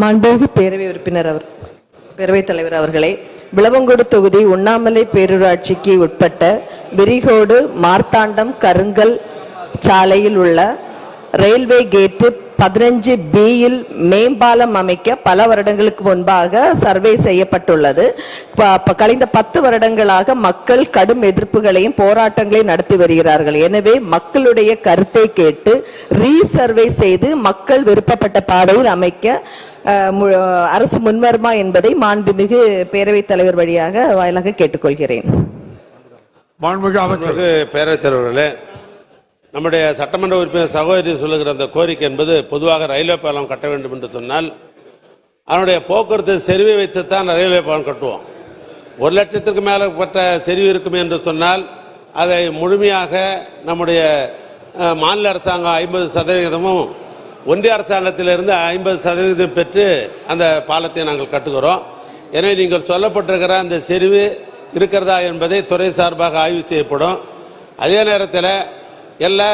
மாண்புமிகு பேரவை உறுப்பினர் அவர் பேரவைத் தலைவர் அவர்களே விளவங்கோடு தொகுதி உண்ணாமலை பேரூராட்சிக்கு உட்பட்ட விரிகோடு மார்த்தாண்டம் கருங்கல் சாலையில் உள்ள ரயில்வே கேட்டு பதினஞ்சு பியில் மேம்பாலம் அமைக்க பல வருடங்களுக்கு முன்பாக சர்வே செய்யப்பட்டுள்ளது. கழிந்த பத்து வருடங்களாக மக்கள் கடும் எதிர்ப்புகளையும் போராட்டங்களையும் நடத்தி வருகிறார்கள். எனவே மக்களுடைய கருத்தை கேட்டு ரீசர்வே செய்து மக்கள் விருப்பப்பட்ட பாதையில் அமைக்க அரசு முன்வருமா என்பதை மாண்புமிகு பேரவைத் தலைவர் வழியாக வாயிலாக கேட்டுக்கொள்கிறேன். மாண்புமிகு அமைச்சர். மாண்புமிகு பேரவைத் தலைவர்களே நம்முடைய சட்டமன்ற உறுப்பினர் சகோதரி சொல்லுகிற அந்த கோரிக்கை என்பது பொதுவாக ரயில்வே பாலம் கட்ட வேண்டும் என்று சொன்னால் அதனுடைய போக்குவரத்து செறிவை வைத்து தான் ரயில்வே பாலம் கட்டுவோம். ஒரு லட்சத்திற்கு மேலப்பட்ட செறிவு இருக்கும் என்று சொன்னால் அதை முழுமையாக நம்முடைய மாநில அரசாங்கம் ஐம்பது சதவிகிதமும் ஒன்றிய அரசாங்கத்திலிருந்து ஐம்பது சதவீதம் பெற்று அந்த பாலத்தை நாங்கள் கட்டுகிறோம். எனவே நீங்கள் சொல்லப்பட்டிருக்கிற அந்த செறிவு இருக்கிறதா என்பதை துறை சார்பாக ஆய்வு செய்யப்படும். அதே நேரத்தில் எல்லா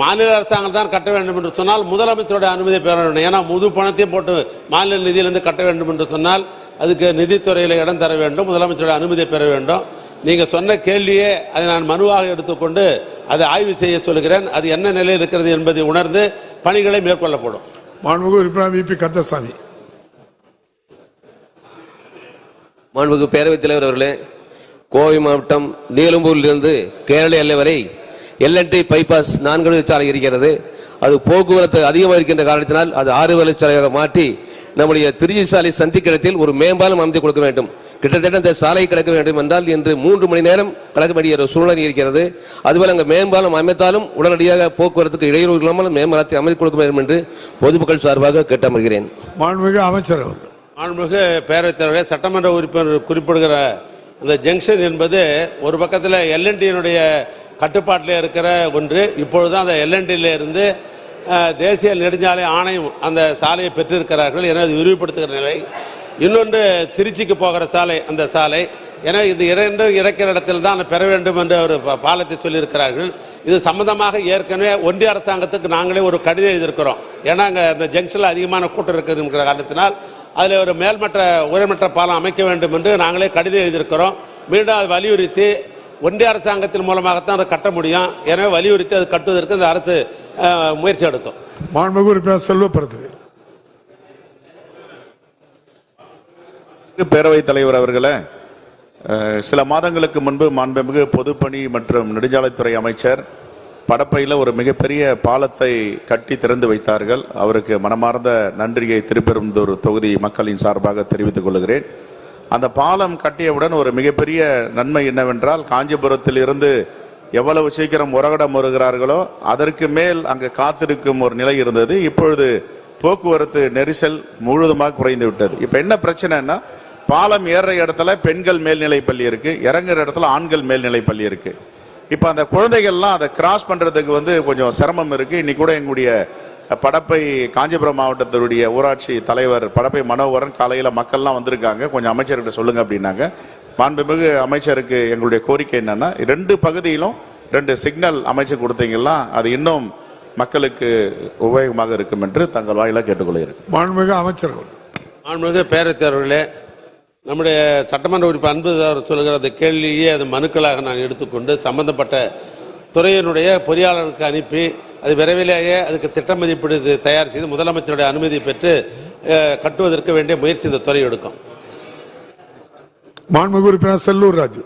மாநில அரசாங்கம் தான் கட்ட வேண்டும் என்று சொன்னால் முதலமைச்சருடைய அனுமதி பெற வேண்டும். ஏன்னா முது பணத்தையும் போட்டு மாநில நிதியிலிருந்து கட்ட வேண்டும் என்று சொன்னால் அதுக்கு நிதித்துறையில் இடம் தர வேண்டும் முதலமைச்சருடைய அனுமதி பெற வேண்டும். நீங்கள் சொன்ன கேள்வியே அதை நான் மனுவாக எடுத்துக்கொண்டு அதை ஆய்வு செய்ய சொல்கிறேன். அது என்ன நிலையில் இருக்கிறது என்பதை உணர்ந்து பணிகளை மேற்கொள்ளப்படும். மாண்புமிகு உறுப்பினர் விபி கந்தசாமி. மாண்புமிகு பேரவைத் தலைவர் அவர்களே கோவை மாவட்டம் நீலம்பூரிலிருந்து கேரள எல்லை வரை எல்என்டி பைபாஸ் நான்கு சாலை இருக்கிறது. அது போக்குவரத்து அதிகமாக இருக்கின்ற காரணத்தினால் அது ஆறு வழிச்சாலையாக மாற்றி நம்முடைய திருச்சி சாலை சந்திக்கிடத்தில் ஒரு மேம்பாலம் அமைத்து கொடுக்க வேண்டும். கிட்டத்தட்ட இந்த சாலை கிடக்க வேண்டும் என்றால் இன்று மூன்று மணி நேரம் கடக்க வேண்டிய ஒரு சூழ்நிலை இருக்கிறது. அதுபோல் அங்கே மேம்பாலம் அமைத்தாலும் உடனடியாக போக்குவரத்துக்கு இடையூறு இல்லாமல் மேம்பாலத்தை அமைத்து கொடுக்க வேண்டும் என்று பொதுமக்கள் சார்பாக கேட்டமர்கிறேன் மாண்புமிகு அமைச்சர் அவர்கள். மாண்புமிகு பேரவைத் தலைவரே சட்டமன்ற உறுப்பினர் குறிப்பிடுகிற அந்த ஜங்ஷன் என்பது ஒரு பக்கத்தில் எல்என்டியினுடைய கட்டுப்பாட்டில் இருக்கிற ஒன்று. இப்பொழுது அந்த எல்என்டியில் இருந்து தேசிய நெடுஞ்சாலை ஆணையம் அந்த சாலையை பெற்றிருக்கிறார்கள். என அது விரிவுபடுத்துகிற நிலை. இன்னொன்று திருச்சிக்கு போகிற சாலை அந்த சாலை. எனவே இது இரண்டும் இறக்கிற இடத்தில் தான் பெற வேண்டும் என்று ஒரு பாலத்தை சொல்லியிருக்கிறார்கள். இது சம்பந்தமாக ஏற்கனவே ஒன்றிய அரசாங்கத்துக்கு நாங்களே ஒரு கடிதம் எழுதியிருக்கிறோம். ஏன்னா அங்கே அந்த ஜங்ஷனில் அதிகமான கூட்டம் இருக்குதுங்கிற காரணத்தினால் அதில் ஒரு மேல்மட்ட உயர்மட்ட பாலம் அமைக்க வேண்டும் என்று நாங்களே கடிதம் எழுதியிருக்கிறோம். மீண்டும் அதை வலியுறுத்தி ஒன்றிய அரசாங்கத்தின் மூலமாகத்தான் அதை கட்ட முடியும். எனவே வலியுறுத்தி அது கட்டுவதற்கு இந்த அரசு முயற்சி எடுக்கும். மாண்புமிகு உறுப்பினர் செல்வப்படுத்துது பேரவைத் தலைவர் அவர்களே சில மாதங்களுக்கு முன்பு மாண்புமிகு பொதுப்பணி மற்றும் நெடுஞ்சாலைத்துறை அமைச்சர் படப்பையில் ஒரு மிகப்பெரிய பாலத்தை கட்டி திறந்து வைத்தார்கள். அவருக்கு மனமார்ந்த நன்றியை திருப்பெரும்புதூர் தொகுதி மக்களின் சார்பாக தெரிவித்துக் கொள்கிறேன். அந்த பாலம் கட்டியவுடன் ஒரு மிகப்பெரிய நன்மை என்னவென்றால் காஞ்சிபுரத்திலிருந்து எவ்வளவு சீக்கிரம் உரகடம் வருகிறார்களோ அதற்கு மேல் அங்கு காத்திருக்கும் ஒரு நிலை இருந்தது. இப்பொழுது போக்குவரத்து நெரிசல் முழுதுமாக குறைந்து விட்டது இப்போ என்ன பிரச்சனைன்னா பாலம் ஏறுற இடத்துல பெண்கள் மேல்நிலை பள்ளி இருக்கு இறங்குற இடத்துல ஆண்கள் மேல்நிலை பள்ளி இருக்கு. இப்போ அந்த குழந்தைகள்லாம் அதை கிராஸ் பண்ணுறதுக்கு வந்து கொஞ்சம் சிரமம் இருக்கு. இன்னைக்கு கூட எங்களுடைய படப்பை காஞ்சிபுரம் மாவட்டத்தினுடைய ஊராட்சி தலைவர் படப்பை மனோகரன் காலையில் மக்கள்லாம் வந்திருக்காங்க. கொஞ்சம் அமைச்சர்கிட்ட சொல்லுங்க அப்படின்னாங்க. மாண்புமிகு அமைச்சருக்கு எங்களுடைய கோரிக்கை என்னன்னா ரெண்டு பகுதியிலும் ரெண்டு சிக்னல் அமைச்சு கொடுத்தீங்கன்னா அது இன்னும் மக்களுக்கு உபயோகமாக இருக்கும் என்று தங்கள் வாயிலாக கேட்டுக்கொள்கிறேன். மாண்புமிகு அமைச்சர் அவர்கள். மாண்புமிகு பேரவைத் தலைவர்களே நம்முடைய சட்டமன்ற உறுப்பினர் அன்பு சார் சொல்லுகிற அந்த கேள்வியே அது மனுக்களாக நான் எடுத்துக்கொண்டு சம்பந்தப்பட்ட துறையினுடைய பொறியாளருக்கு அனுப்பி அது விரைவிலேயே அதுக்கு திட்ட மதிப்பீடு தயார் செய்து முதலமைச்சருடைய அனுமதி பெற்று கட்டுவதற்கு வேண்டிய முயற்சி இந்த துறை எடுக்கும். மாண்புமிகு உறுப்பினர் செல்லூர் ராஜு.